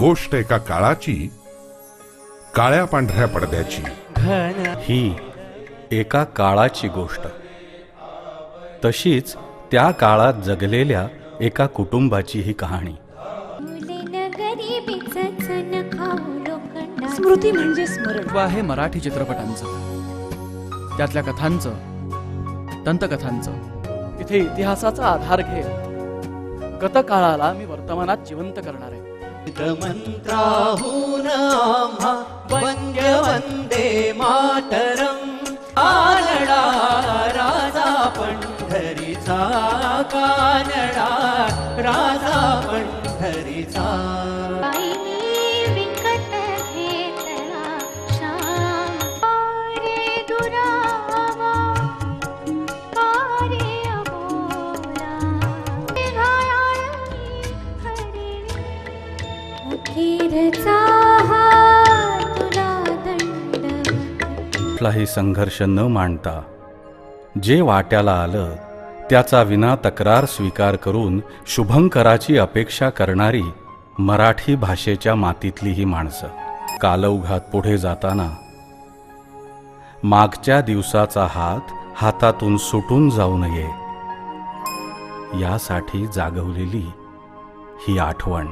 गोष्ट एका काळाची काळ्या पांढऱ्या पडद्याची. ही एका काळाची गोष्ट. तशीच त्या काळात जगलेल्या एका कुटुंबाची ही कहाणी. स्मृती म्हणजे स्मरण. आहे मराठी चित्रपटांचं. त्यातल्या कथांचं दंतकथांचं. इथे इतिहासाचा आधार घेत गतकाळाला मी वर्तमानात जिवंत करणार आहे. मंत्राहून आम्हा वंद्य वंदे मातरम। कानडा राजा पंढरीचा कानडा राजा पंढरीचा कुठलाही संघर्ष न मांडता जे वाट्याला आलं त्याचा विना तक्रार स्वीकार करून शुभंकराची अपेक्षा करणारी मराठी भाषेच्या मातीतली ही माणसं. कालौघात पुढे जाताना मागच्या दिवसाचा हात हातातून सुटून जाऊ नये यासाठी जागवलेली ही आठवण.